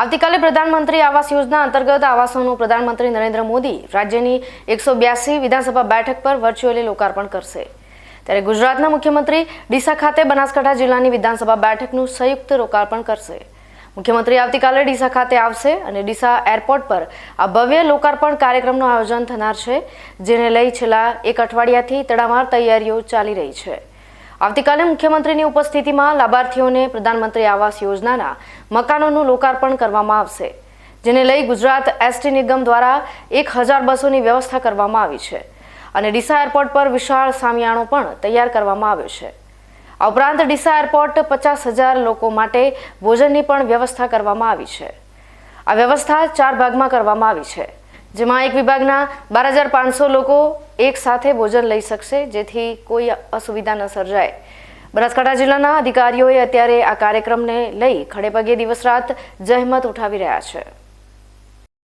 આવતીકાલે પ્રધાનમંત્રી આવાસ યોજના અંતર્ગત આવાસોનું પ્રધાનમંત્રી નરેન્દ્ર મોદી રાજ્યની એકસો બ્યાસી વિધાનસભા બેઠક પર વર્ચ્યુઅલી લોકાર્પણ કરશે. ત્યારે ગુજરાતના મુખ્યમંત્રી ડીસા ખાતે બનાસકાંઠા જિલ્લાની વિધાનસભા બેઠકનું સંયુક્ત લોકાર્પણ કરશે. મુખ્યમંત્રી આવતીકાલે ડીસા ખાતે આવશે અને ડીસા એરપોર્ટ પર આ ભવ્ય લોકાર્પણ કાર્યક્રમનું આયોજન થનાર છે, જેને લઈ છેલ્લા એક અઠવાડિયાથી તડામાર તૈયારીઓ ચાલી રહી છે. આવતીકાલે મુખ્યમંત્રીની ઉપસ્થિતિમાં લાભાર્થીઓને પ્રધાનમંત્રી આવાસ યોજનાના મકાનોનું લોકાર્પણ કરવામાં આવશે, જેને લઈ ગુજરાત એસટી નિગમ દ્વારા એક હજાર બસોની વ્યવસ્થા કરવામાં આવી છે અને ડીસા એરપોર્ટ પર વિશાળ સામિયાણો પણ તૈયાર કરવામાં આવ્યો છે. આ ઉપરાંત ડીસા એરપોર્ટ પચાસ હજાર લોકો માટે ભોજનની પણ વ્યવસ્થા કરવામાં આવી છે. આ વ્યવસ્થા ચાર ભાગમાં કરવામાં આવી છે. જેમાં એક વિભાગના બાર હજાર પાંચસો લોકો એક સાથે ભોજન લઈ શકશે, જેથી કોઈ અસુવિધા ન સર્જાય. બનાસકાંઠા જિલ્લાના અધિકારીઓએ અત્યારે આ કાર્યક્રમને લઈ ખડેપગે દિવસ રાત જહેમત ઉઠાવી રહ્યા છે.